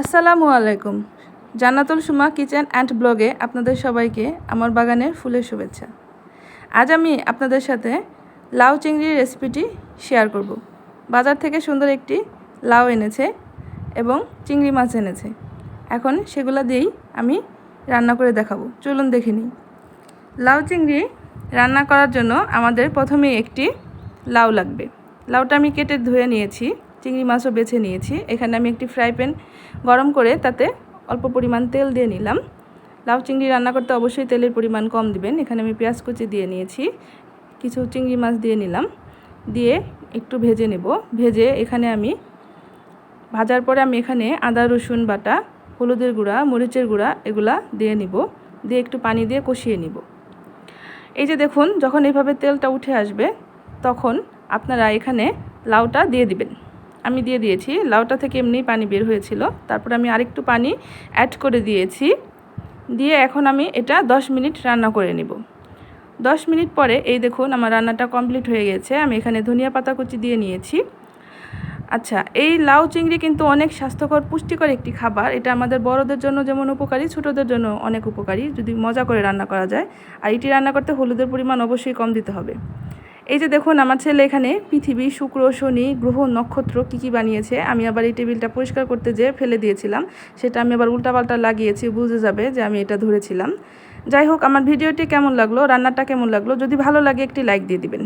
আসসালামু আলাইকুম। জান্নাতুল Suma kitchen and ব্লগে আপনাদের সবাইকে আমার বাগানের ফুলের শুভেচ্ছা। আজ আমি আপনাদের সাথে লাউ চিংড়ির রেসিপিটি শেয়ার করব। বাজার থেকে সুন্দর একটি লাউ এনেছে এবং চিংড়ি মাছ এনেছে। এখন সেগুলো দিয়েই আমি রান্না করে দেখাবো। চলুন দেখে নিই। লাউ চিংড়ি রান্না করার জন্য আমাদের প্রথমে একটি লাউ লাগবে। লাউটা আমি কেটে ধুয়ে নিয়েছি। চিংড়ি মাছও বেছে নিয়েছি। এখানে আমি একটি ফ্রাই প্যান গরম করে তাতে অল্প পরিমাণ তেল দিয়ে নিলাম। লাউ চিংড়ি রান্না করতে অবশ্যই তেলের পরিমাণ কম দিবেন। এখানে আমি পেঁয়াজ কুচি দিয়ে নিয়েছি। কিছু চিংড়ি মাছ দিয়ে নিলাম। দিয়ে একটু ভেজে নেব। ভেজে এখানে আমি ভাজার পরে আমি এখানে আদা, রসুন বাটা, হলুদের গুঁড়া, মরিচের গুঁড়া এগুলা দিয়ে নিব। দিয়ে একটু পানি দিয়ে কষিয়ে নিব। এই যে দেখুন, যখন এভাবে তেলটা উঠে আসবে, তখন আপনারা এখানে লাউটা দিয়ে দিবেন। আমি দিয়ে দিয়েছি। লাউটা থেকে এমনি পানি বের হয়েছিল। তারপর আমি আরেকটু পানি অ্যাড করে দিয়েছি। দিয়ে এখন আমি এটা 10 মিনিট রান্না করে নেব। 10 মিনিট পরে এই দেখুন আমার রান্নাটা কমপ্লিট হয়ে গেছে। আমি এখানে ধনিয়া পাতা কুচি দিয়ে নিয়েছি। আচ্ছা এই লাউ চিংড়ি কিন্তু অনেক স্বাস্থ্যকর, পুষ্টিকর একটি খাবার। এটা আমাদের বড়দের জন্য যেমন উপকারী, ছোটদের জন্য অনেক উপকারী। যদি মজা করে রান্না করা যায়, আর এটি রান্না করতে হলুদের পরিমাণ অবশ্যই কম দিতে হবে। এই যে দেখুন, আমার ছেলে এখানে পৃথিবী, শুক্র, শনি, গ্রহ, নক্ষত্র কী কী বানিয়েছে, আমি আবার এই টেবিলটা পরিষ্কার করতে যেয়ে ফেলে দিয়েছিলাম। সেটা আমি আবার উল্টাপাল্টা লাগিয়েছি, বুঝে যাবে যে আমি এটা ধরেছিলাম। যাই হোক, আমার ভিডিওটি কেমন লাগল, রান্নাটা কেমন লাগল, যদি ভালো লাগে একটি লাইক দিয়ে দিবেন।